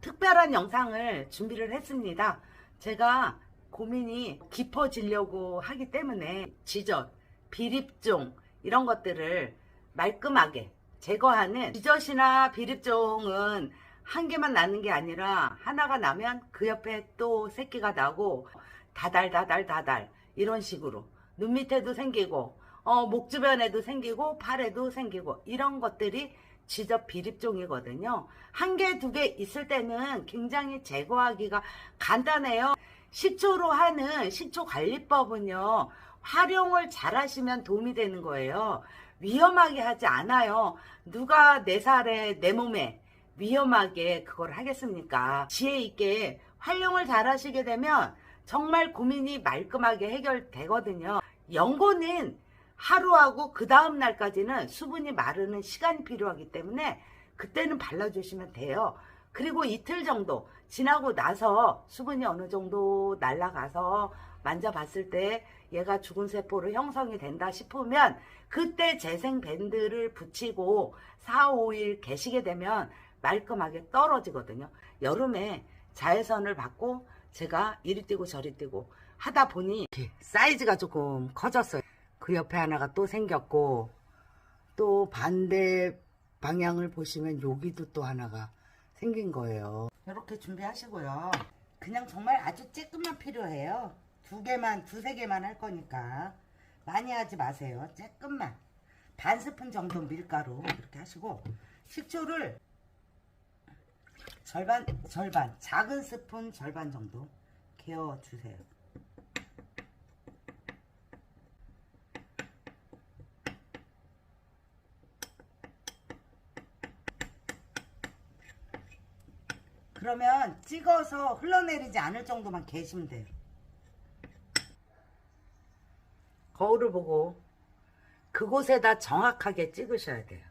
특별한 영상을 준비를 했습니다. 제가 고민이 깊어지려고 하기 때문에 지젓, 비립종 이런 것들을 말끔하게 제거하는 지젓이나 비립종은 한 개만 나는 게 아니라 하나가 나면 그 옆에 또 새끼가 나고 다달 다달 다달 이런 식으로 눈 밑에도 생기고 어, 목 주변에도 생기고 팔에도 생기고 이런 것들이 지적 비립종이거든요. 한 개, 두 개 있을 때는 굉장히 제거하기가 간단해요. 식초로 하는 식초 관리법은요. 활용을 잘 하시면 도움이 되는 거예요. 위험하게 하지 않아요. 누가 내 살에 내 몸에 위험하게 그걸 하겠습니까? 지혜 있게 활용을 잘 하시게 되면 정말 고민이 말끔하게 해결되거든요. 연고는 하루하고 그 다음 날까지는 수분이 마르는 시간이 필요하기 때문에 그때는 발라주시면 돼요. 그리고 이틀 정도 지나고 나서 수분이 어느 정도 날아가서 만져봤을 때 얘가 죽은 세포로 형성이 된다 싶으면 그때 재생 밴드를 붙이고 4, 5일 계시게 되면 말끔하게 떨어지거든요. 여름에 자외선을 받고 제가 이리 뛰고 저리 뛰고 하다 보니 사이즈가 조금 커졌어요. 그 옆에 하나가 또 생겼고 또 반대 방향을 보시면 여기도 또 하나가 생긴 거예요. 이렇게 준비하시고요. 그냥 정말 아주 쬐끔만 필요해요. 두 개만, 두세 개만 할 거니까 많이 하지 마세요. 쬐끔만. 반 스푼 정도 밀가루 이렇게 하시고 식초를 절반, 절반, 작은 스푼 절반 정도 개어 주세요. 그러면 찍어서 흘러내리지 않을 정도만 계시면 돼요. 거울을 보고 그곳에다 정확하게 찍으셔야 돼요.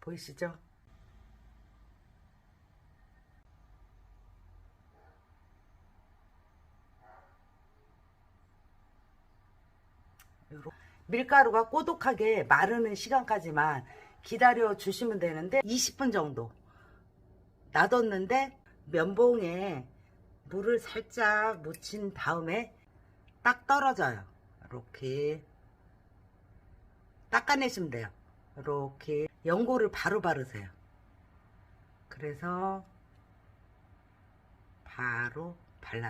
보이시죠? 요렇게 밀가루가 꼬독하게 마르는 시간까지만 기다려 주시면 되는데 20분 정도 놔뒀는데 면봉에 물을 살짝 묻힌 다음에 딱 떨어져요. 이렇게 닦아내시면 돼요. 이렇게 연고를 바로 바르세요. 그래서 바로 발라.